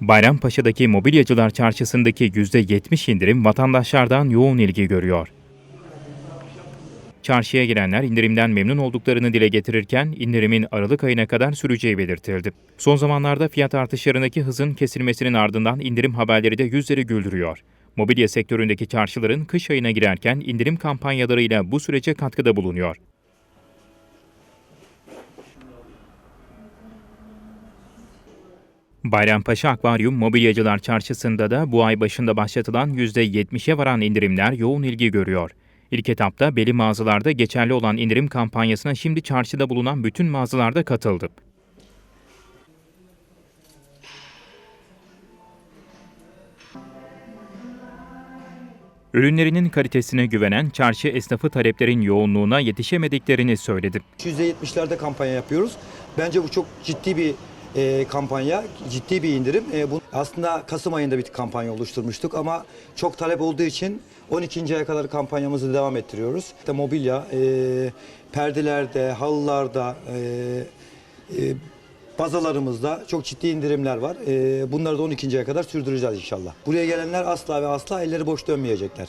Bayrampaşa'daki mobilyacılar çarşısındaki %70 indirim vatandaşlardan yoğun ilgi görüyor. Çarşıya girenler indirimden memnun olduklarını dile getirirken indirimin Aralık ayına kadar süreceği belirtildi. Son zamanlarda fiyat artışlarındaki hızın kesilmesinin ardından indirim haberleri de yüzleri güldürüyor. Mobilya sektöründeki çarşıların kış ayına girerken indirim kampanyalarıyla bu sürece katkıda bulunuyor. Bayrampaşa Akvaryum Mobilyacılar Çarşısı'nda da bu ay başında başlatılan %70'e varan indirimler yoğun ilgi görüyor. İlk etapta belli mağazalarda geçerli olan indirim kampanyasına şimdi çarşıda bulunan bütün mağazalarda katıldı. Ürünlerinin kalitesine güvenen çarşı esnafı taleplerin yoğunluğuna yetişemediklerini söyledi. %70'lerde kampanya yapıyoruz. Bence bu çok ciddi bir e, kampanya, ciddi bir indirim. E, bu aslında Kasım ayında bir kampanya oluşturmuştuk ama çok talep olduğu için 12. aya kadar kampanyamızı devam ettiriyoruz. İşte mobilya, e, perdelerde, halılarda, e, e, bazalarımızda çok ciddi indirimler var. E, bunları da 12. aya kadar sürdüreceğiz inşallah. Buraya gelenler asla ve asla elleri boş dönmeyecekler.